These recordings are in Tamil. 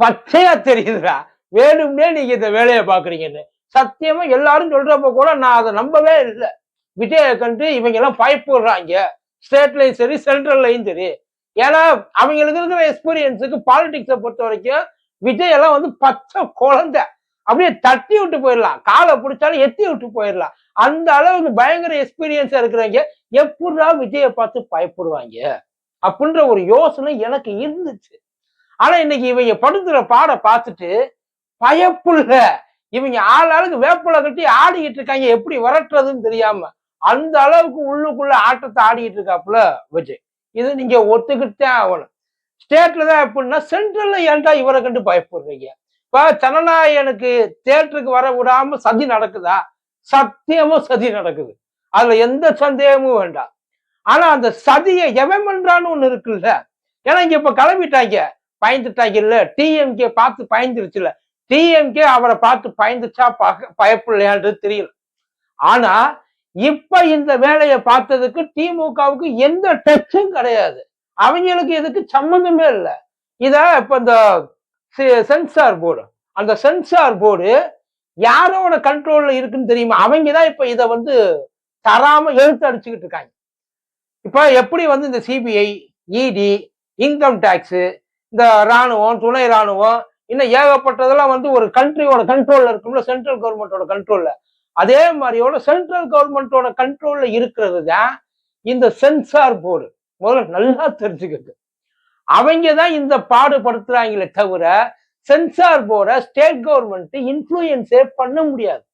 பச்சையா தெரியுதுடா. வேணும்னே நீங்க இந்த வேலையை பாக்குறீங்கன்னு சத்தியமா எல்லாரும் சொல்றப்ப கூட நான் அதை நம்பவே இல்லை. விஜய கண்டு இவங்க எல்லாம் பயப்படுறாங்க ஸ்டேட்லயும் சரி சென்ட்ரல்லையும் சரி. ஏன்னா அவங்களுக்கு இருக்கிற எக்ஸ்பீரியன்ஸுக்கு பாலிடிக்ஸை பொறுத்த வரைக்கும் விஜய் எல்லாம் வந்து பச்சை குழந்தை. அப்படியே தட்டி விட்டு போயிடலாம். காலை பிடிச்சாலும் எத்தி விட்டு போயிடலாம். அந்த அளவுக்கு பயங்கர எக்ஸ்பீரியன்ஸா இருக்கிறவங்க எப்படா விஜயை பார்த்து பயப்படுவாங்க? அப்படின்ற ஒரு யோசனை எனக்கு இருந்துச்சு. ஆனா இன்னைக்கு இவங்க படுத்துற பாட பார்த்துட்டு பயப்புள்ள இவங்க ஆள் வேப்பில கட்டி ஆடிக்கிட்டு இருக்காங்க. எப்படி விரட்டுறதுன்னு தெரியாம அந்த அளவுக்கு உள்ளுக்குள்ள ஆட்டத்தை ஆடிக்கிட்டு இருக்காப்புல விஜய். இது நீங்க ஒத்துக்கிட்டே ஆகணும். ஸ்டேட்ல தான் எப்படின்னா சென்ட்ரல்ல ஏன்டா இவரை கண்டு பயப்படுறீங்க? இப்ப ஜனநாயகனுக்கு தேட்டருக்கு வர விடாம சதி நடக்குதா? சத்தியமும் சதி நடக்குது. அதுல எந்த சந்தேகமும் வேண்டாம். ஆனா அந்த சதியை எவன் பண்றான்னு ஒண்ணு இருக்குல்ல? ஏன்னா இங்க இப்ப கிளம்பிட்டாங்க. பயந்துட்டாங்க இல்ல டிஎம்கே பார்த்து பயந்துருச்சுல டிஎம்கே அவரை பார்த்து பயந்துச்சா? பக- பயப்படலையான்றது தெரியல. ஆனா இப்ப இந்த வேலையை பார்த்ததுக்கு திமுகவுக்கு எந்த டச்சும் கிடையாது. அவங்களுக்கு இதுக்கு சம்மந்தமே இல்லை. இத இப்ப இந்த சென்சார் போர்டு அந்த சென்சார் போர்டு யாரோட கண்ட்ரோல்ல இருக்குன்னு தெரியுமா? அவங்க தான் இப்ப இதை வந்து தராம எழுத்து அடிச்சுக்கிட்டு இருக்காங்க. இப்ப எப்படி வந்து இந்த சிபிஐ இடி இன்கம் டேக்ஸ் இந்த ராணுவம் துணை ராணுவம் இன்னும் ஏகப்பட்டதெல்லாம் வந்து ஒரு கண்ட்ரியோட கண்ட்ரோல்ல இருக்கும்ல சென்ட்ரல் கவர்மெண்டோட கண்ட்ரோல்ல அதே மாதிரியோட சென்ட்ரல் கவர்மெண்டோட கண்ட்ரோல்ல இருக்கிறது தான் இந்த சென்சார் போர்டு முதல்ல நல்லா தெரிஞ்சுக்கிட்டு அவங்க தான் இந்த பாடுபடுத்துறாங்களே தவிர சென்சார் போர்டை ஸ்டேட் கவர்மெண்ட் இன்ஃப்ளூயன்ஸே பண்ண முடியாது.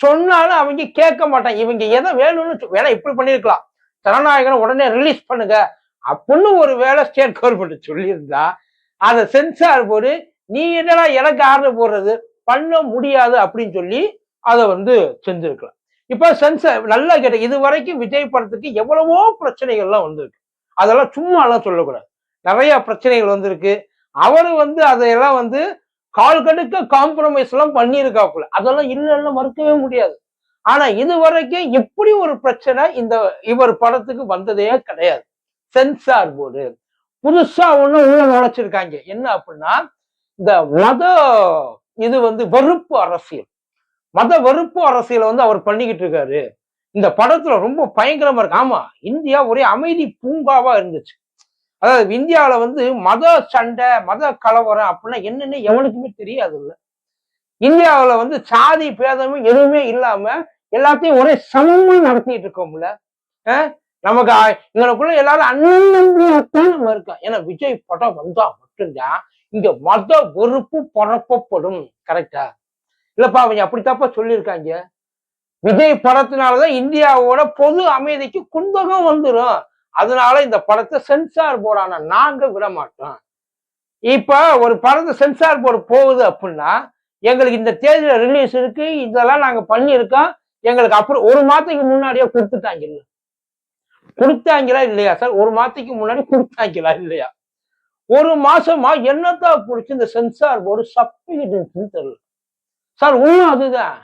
சொன்னாலும் அவங்க கேட்க மாட்டாங்க. இவங்க எதை வேணும்னு வேணா இப்படி பண்ணிருக்கலாம். ஜனநாயகனை உடனே ரிலீஸ் பண்ணுங்க. அப்படின்னு ஒரு வேலை ஸ்டேட் கவர்மெண்ட் சொல்லியிருந்தா அதை சென்சார் போர்டு நீ என்னடா எனக்கு ஆர்டர் போடுறது? பண்ண முடியாது அப்படின்னு சொல்லி அதை வந்து செஞ்சிருக்கலாம். இப்போ சென்சார் நல்லா கேட்ட இது வரைக்கும் விஜய் படத்துக்கு எவ்வளவோ பிரச்சனைகள்லாம் வந்திருக்கு. அதெல்லாம் சும்மா எல்லாம் சொல்லக்கூடாது. நிறைய பிரச்சனைகள் வந்திருக்கு. அவரு வந்து அதையெல்லாம் வந்து கால் கடுக்க காம்ப்ரமைஸ் எல்லாம் பண்ணியிருக்காப்புல. அதெல்லாம் இல்லைன்னு மறுக்கவே முடியாது. ஆனா இது வரைக்கும் எப்படி ஒரு பிரச்சனை இந்த இவர் படத்துக்கு வந்ததே கிடையாது. சென்சார் போர்டு புதுசா ஒண்ணு உள்ள நுழைச்சிருக்காங்க. என்ன அப்படின்னா இந்த மத இது வந்து வெறுப்பு அரசியல். மத வெறுப்பு அரசியலை வந்து அவர் பண்ணிக்கிட்டு இருக்காரு. இந்த படத்துல ரொம்ப பயங்கரமா இருக்கு. ஆமா இந்தியா ஒரே அமைதி பூங்காவா இருந்துச்சு. அதாவது இந்தியாவில வந்து மத சண்டை மத கலவரம் அப்படின்னா என்னன்னு எவனுக்குமே தெரியாது இல்ல இந்தியாவுல வந்து சாதி பேதமும் எதுவுமே இல்லாம எல்லாத்தையும் ஒரே சமமும் நடத்திட்டு இருக்கோம்ல. அஹ் நமக்கு ஆ- இங்கனக்குள்ள எல்லாரும் அண்ணன் நம்ம இருக்கோம் ஏன்னா விஜய் படம் வந்தா மட்டும்தான் இங்க மத வெறுப்பு பரப்பப்படும். கரெக்டா இல்லப்பா அவங்க அப்படித்தாப்பா சொல்லியிருக்காங்க? விஜய் படத்தினாலதான் இந்தியாவோட பொது அமைதிக்கு குந்தகம் வந்துரும். அதனால இந்த படத்தை சென்சார் போர்டான நாங்க விட மாட்டோம். இப்ப ஒரு படத்தை சென்சார் போர்டு போகுது அப்படின்னா எங்களுக்கு இந்த தேதியில ரிலீஸ் இருக்கு இதெல்லாம் நாங்க பண்ணியிருக்கோம். எங்களுக்கு அப்புறம் ஒரு மாதத்துக்கு முன்னாடியே கொடுத்துட்டாங்க. கொடுத்தாங்களா இல்லையா சார்? ஒரு மாதத்துக்கு முன்னாடி கொடுத்தாங்களா இல்லையா? ஒரு மாசமா என்னத்தா பிடிச்சி இந்த சென்சார் போர்டு இருந்துச்சுன்னு தெரியல. சார் உண்மை அதுதான்.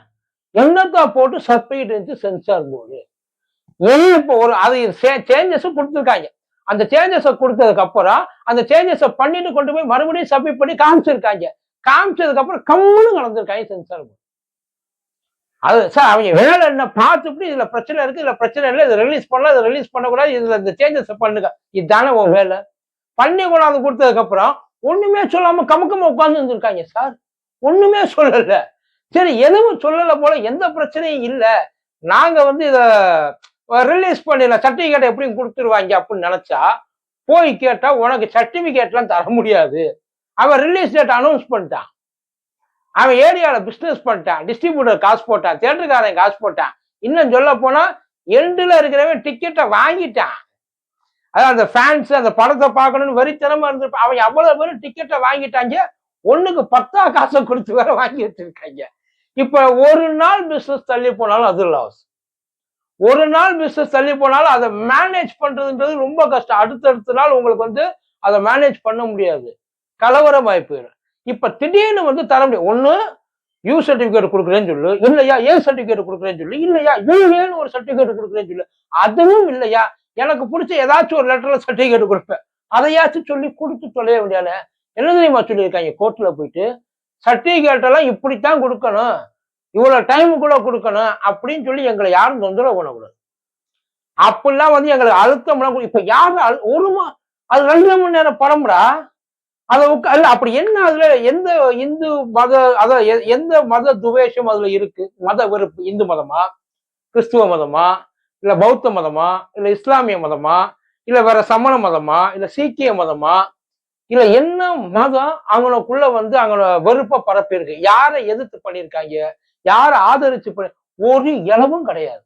என்னத்தா போட்டு சப்மிட் சென்சார் போர்டு? ஏன் இப்போ ஒரு அது சேஞ்சஸ் கொடுத்துருக்காங்க. அந்த சேஞ்சஸை கொடுத்ததுக்கு அப்புறம் அந்த சேஞ்சஸை பண்ணிட்டு கொண்டு போய் மறுபடியும் சப்மிட் பண்ணி காமிச்சிருக்காங்க. காமிச்சதுக்கு அப்புறம் கம்முன்னு நடந்திருக்காங்க சென்சார் போர்டு. அது சார் அவங்க வேலை என்ன பார்த்துட்டு இதுல பிரச்சனை இருக்கு இதுல பிரச்சனை இல்லை இதை ரிலீஸ் பண்ணலாம் இதை ரிலீஸ் பண்ணக்கூடாது இதுல இந்த சேஞ்சஸ் பண்ணுங்க. இதுதானே உன் வேலை. பண்ணி கொண்டாந்து கொடுத்ததுக்கு அப்புறம் ஒண்ணுமே சொல்லாம கமுக்கமா உட்கார்ந்து இருந்திருக்காங்க சார். ஒண்ணுமே சொல்லல. சரி எதுவும் சொல்லலை போல எந்த பிரச்சனையும் இல்லை. நாங்க வந்து இதை ரிலீஸ் பண்ணிடலாம். சர்டிபிகேட் எப்படியும் கொடுத்துருவாங்க அப்படின்னு நினைச்சா போய் கேட்டா உனக்கு சர்டிபிகேட்லாம் தர முடியாது. அவன் ரிலீஸ் டேட் அனௌன்ஸ் பண்ணிட்டான். அவன் ஏரியாவில் பிஸ்னஸ் பண்ணிட்டான் டிஸ்ட்ரிபியூட்டர் காசு போட்டான் தேட்டருக்காரன் காசு போட்டான். இன்னும் சொல்ல போனால் எண்டில் இருக்கிறவன் டிக்கெட்டை வாங்கிட்டான். அதான் அந்த ஃபேன்ஸ் அந்த படத்தை பார்க்கணும்னு வரித்தனமாக இருந்திருப்பான் அவன் எவ்வளோ பேரும் டிக்கெட்டை வாங்கிட்டாங்க ஒன்றுக்கு பத்தா காசை கொடுத்து வேற வாங்கி வச்சிருக்காங்க. இப்போ ஒரு நாள் பிஸ்னஸ் தள்ளி போனாலும் அது லாஸ் ஒரு நாள் பிஸ்னஸ் தள்ளி போனாலும் அதை மேனேஜ் பண்ணுறதுன்றது ரொம்ப கஷ்டம். அடுத்தடுத்த நாள் உங்களுக்கு வந்து அதை மேனேஜ் பண்ண முடியாது. கலவரம் போயிடும். இப்ப திடீர்னு வந்து தர முடியும் ஒண்ணு யூ சர்டிபிகேட் கொடுக்குறேன்னு சொல்லு. இல்லையா? ஏ சர்டிபிகேட் கொடுக்குறேன்னு சொல்லு. இல்லையா? யூஏன்னு ஒரு சர்டிபிகேட் கொடுக்குறேன்னு சொல்லு. அதுவும் இல்லையா? எனக்கு பிடிச்ச ஏதாச்சும் ஒரு லெட்டர்ல சர்டிபிகேட் கொடுப்பேன். அதையாச்சும் சொல்லி கொடுத்து தொலைய முடியாத என்ன தெரியுமா சொல்லியிருக்காங்க? கோர்ட்ல போயிட்டு சர்டிபிகேட் எல்லாம் இப்படித்தான் கொடுக்கணும். இவ்வளவு டைமுக்குள்ள கொடுக்கணும். அப்படின்னு சொல்லி எங்களை யாரும் தொந்தரவு பண்ணக்கூடாது. அப்படிலாம் வந்து எங்களுக்கு அழுத்தம்லாம் கொடு- இப்ப யாரு அழு- ஒரு மா அது ரெண்டு மணி நேரம் படம்டா அதை அல்ல அப்படி என்ன அதுல எந்த இந்து மத அத எ- எந்த மத துவேஷம் அதுல இருக்கு? மத வெறுப்பு இந்து மதமா? கிறிஸ்துவ மதமா? இல்ல பௌத்த மதமா? இல்ல இஸ்லாமிய மதமா? இல்ல வேற சமண மதமா? இல்ல சீக்கிய மதமா? இல்ல என்ன மதம் அவங்களுக்குள்ள வந்து அவங்கள வெறுப்ப பரப்பியிருக்கு? யாரை எதிர்த்து பண்ணியிருக்காங்க? யாரை ஆதரிச்சு பண்ணி ஒரு இளவும் கிடையாது.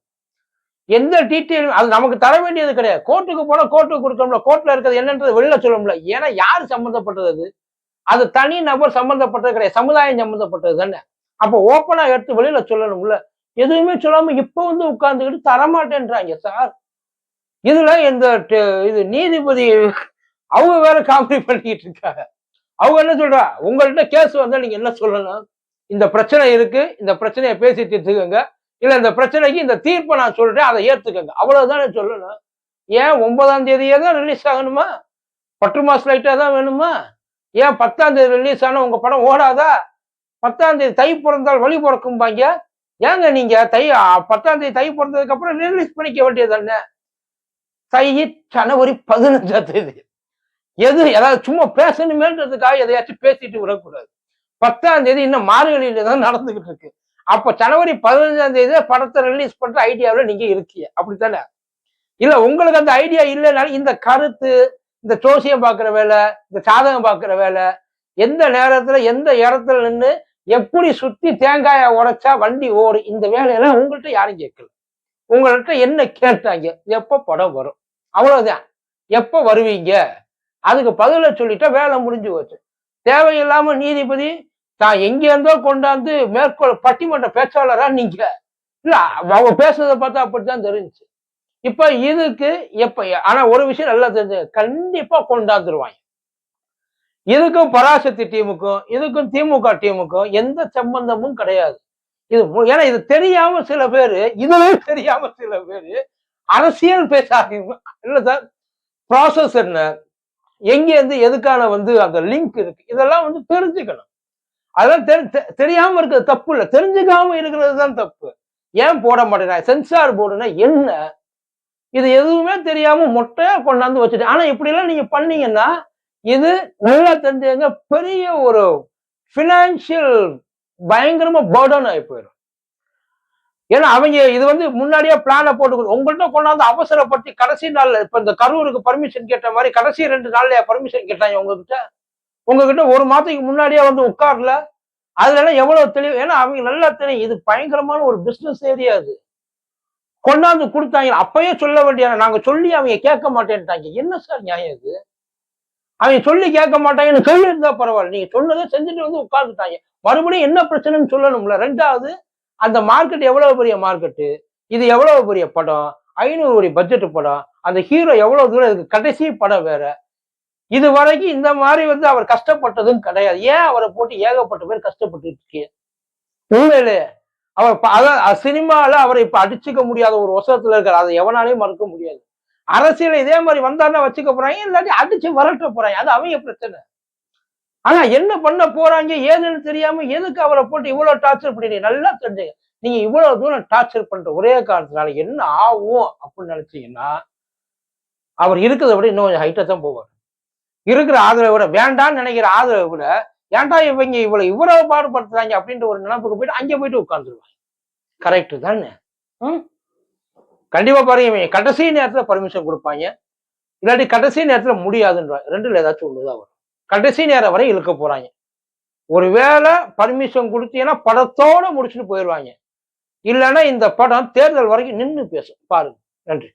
எந்த டீட்டெயில் அது நமக்கு தர வேண்டியது கிடையாது. கோர்ட்டுக்கு போனால் கோர்ட்டுக்கு கொடுக்கணும்ல. கோர்ட்ல இருக்கிறது என்னன்றது வெளியில் சொல்ல முடியல ஏன்னா யாரு சம்மந்தப்பட்டது அது? அது தனி நபர் சம்மந்தப்பட்டது கிடையாது. சமுதாயம் சம்மந்தப்பட்டது தானே? அப்போ ஓப்பனா எடுத்து வெளியில சொல்லணும்ல. எதுவுமே சொல்லாம இப்போ வந்து உட்கார்ந்துக்கிட்டு தரமாட்டேன்றாங்க சார். இதுல இந்த ட- இது நீதிபதி அவங்க வேற காமெடி பண்ணிக்கிட்டு இருக்காங்க. அவங்க என்ன சொல்றா? உங்கள்கிட்ட கேஸ் வந்தா நீங்க என்ன சொல்லணும்? இந்த பிரச்சனை இருக்கு. இந்த பிரச்சனையை பேசி தீர்த்துக்கங்க. இல்லை இந்த பிரச்சனைக்கு இந்த தீர்ப்பை நான் சொல்றேன் அதை ஏற்றுக்கங்க அவ்வளவுதானே சொல்லணும். ஏன் ஒன்பதாம் தேதியே தான் ரிலீஸ் ஆகணுமா? பட்டு மாசம் லைட்டா தான் வேணுமா? ஏன் பத்தாம் தேதி ரிலீஸ் ஆனால் உங்க படம் ஓடாதா? பத்தாம் தேதி தை பிறந்தால் வழி பிறக்கும்பாங்க. ஏங்க நீங்க தை பத்தாம் தேதி தை பிறந்ததுக்கு அப்புறம் ரிலீஸ் பண்ணிக்க வேண்டியது தானே தை ஜனவரி பதினஞ்சாம் தேதி. எது ஏதாவது சும்மா பேசணுமேன்றதுக்காக எதையாச்சும் பேசிட்டு விடக்கூடாது. பத்தாம் தேதி இன்னும் மார்கழியில தான் நடந்துகிட்டு இருக்கு. அப்ப ஜனவரி பதினஞ்சாம் தேதி படத்தை ரிலீஸ் பண்ற ஐடியாவில் நீங்க இருக்கீங்க. அப்படித்தானே? இல்ல உங்களுக்கு அந்த ஐடியா இல்லைனாலும் இந்த கருத்து இந்த ஜோசியம் பார்க்குற வேலை இந்த சாதகம் பார்க்குற வேலை எந்த நேரத்துல எந்த இடத்துல நின்று எப்படி சுத்தி தேங்காயை உடைச்சா வண்டி ஓடும் இந்த வேலையெல்லாம் உங்கள்கிட்ட யாரும் கேட்கல. உங்கள்கிட்ட என்ன கேட்டாங்க? எப்போ படம் வரும்? அவ்வளவுதான். எப்போ வருவீங்க? அதுக்கு பதில சொல்லிட்டா வேலை முடிஞ்சு போச்சு. தேவையில்லாம நீதிபதி தான் எங்க இருந்தோ கொண்டாந்து மேற்கோள் பட்டிமன்ற பேச்சாளரா நீங்க. இல்ல அவங்க பேசுறதை பார்த்தா அப்படித்தான் தெரிஞ்சுச்சு இப்ப இதுக்கு எப்ப ஆனா ஒரு விஷயம் நல்லா தெரிஞ்சு கண்டிப்பா கொண்டாந்துருவாங்க. இதுக்கும் பராசக்தி டீமுக்கும் இதுக்கும் திமுக டீமுக்கும் எந்த சம்பந்தமும் கிடையாது. இது ஏன்னா இது தெரியாம சில பேரு இதுவே தெரியாம சில பேரு அரசியல் பேசாதீங்க. இல்ல சார் ப்ராசஸ் என்ன? எங்க இருந்து எதுக்கான வந்து அந்த லிங்க் இருக்கு? இதெல்லாம் வந்து தெரிஞ்சுக்கணும். அதெல்லாம் தெரி- தெ- தெரியாம இருக்கிறது தப்பு இல்லை. தெரிஞ்சுக்காம இருக்கிறது தான் தப்பு. ஏன் போட மாட்டேங்கிறாங்க சென்சார் போர்டுனா என்ன? இது எதுவுமே தெரியாம மொட்டையா கொண்டாந்து வச்சுட்டு ஆனா இப்படி எல்லாம் நீங்க பண்ணீங்கன்னா இது நல்லா தெரிஞ்சுங்க பெரிய ஒரு பினான்சியல் பயங்கரமா பேர்டன் ஆகி போயிடும். ஏன்னா அவங்க இது வந்து முன்னாடியே பிளானை போட்டு உங்கள்கிட்ட கொண்டாந்து அவசரப்பட்டு கடைசி நாள்ல இப்ப இந்த கரூருக்கு பர்மிஷன் கேட்ட மாதிரி கடைசி ரெண்டு நாள்ல பர்மிஷன் கேட்டாங்க உங்ககிட்ட? உங்ககிட்ட ஒரு மாதத்துக்கு முன்னாடியே வந்து உட்கார்ல? அதுல எல்லாம் எவ்வளவு தெளிவு? ஏன்னா அவங்க நல்லா தெரியும். இது பயங்கரமான ஒரு பிசினஸ் ஏரியா அது. கொண்டாந்து கொடுத்தாங்க. அப்பயே சொல்ல வேண்டிய நாங்க சொல்லி அவங்க கேட்க மாட்டேன்ட்டாங்க. என்ன சார் நியாயம் இது? அவங்க சொல்லி கேட்க மாட்டாங்கன்னு சொல்லி இருந்தா பரவாயில்ல. நீங்க சொன்னதை செஞ்சுட்டு வந்து உட்கார்ந்துட்டாங்க. மறுபடியும் என்ன பிரச்சனைன்னு சொல்லணும்ல? ரெண்டாவது அந்த மார்க்கெட் எவ்வளவு பெரிய மார்க்கெட்டு இது எவ்வளவு பெரிய படம்? ஐநூறு கோடி பட்ஜெட் படம். அந்த ஹீரோ எவ்வளவு தூரம் இதுக்கு கடைசி படம் வேற. இது வரைக்கும் இந்த மாதிரி வந்து அவர் கஷ்டப்பட்டதும் கிடையாது. ஏன் அவரை போட்டு ஏகப்பட்ட பேர் கஷ்டப்பட்டு இருக்கீங்க? உண்மையிலே அவர் அதான் சினிமாவில் அவரை இப்ப அடிச்சுக்க முடியாத ஒரு வசத்துல இருக்காரு. அதை எவனாலையும் மறுக்க முடியாது. அரசியல் இதே மாதிரி வந்தாருன்னா வச்சுக்க போறாங்க இல்லாட்டி அடிச்சு வரட்ட போறாங்க. அது அவங்க பிரச்சனை. ஆனா என்ன பண்ண போறாங்க ஏதுன்னு தெரியாம எதுக்கு அவரை போட்டு இவ்வளவு டார்ச்சர் பண்ணி நல்லா தெரிஞ்சுங்க நீங்க இவ்வளவு தூரம் டார்ச்சர் பண்ற ஒரே காரணத்தினால என்ன ஆகும் அப்படின்னு நினைச்சீங்கன்னா அவர் இருக்கிறத விட இன்னும் கொஞ்சம் ஹைட்டா தான் போவார். இருக்கிற ஆதரவை விட வேண்டாம்னு நினைக்கிற ஆதரவை விட ஏன்டா இவங்க இவ்வளவு இவ்வளவு பாடுபடுத்துறாங்க அப்படின்ற ஒரு நினைப்புக்கு போயிட்டு அங்கே போயிட்டு உட்காந்துருவாங்க கரெக்ட் தானே? ம்? கண்டிப்பா பாருங்க இவங்க கடைசி நேரத்துல பர்மிஷன் கொடுப்பாங்க. இல்லாட்டி கடைசி நேரத்துல முடியாதுன்றாங்க ரெண்டுல ஏதாச்சும் ஒண்ணுதான் வரும். கடைசி நேரம் வரை இழுக்க போறாங்க. ஒருவேளை பர்மிஷன் கொடுத்தீங்கன்னா படத்தோட முடிச்சுட்டு போயிடுவாங்க. இல்லைன்னா இந்த படம் தேர்தல் வரைக்கும் நின்று பேசும். பாருங்க நன்றி.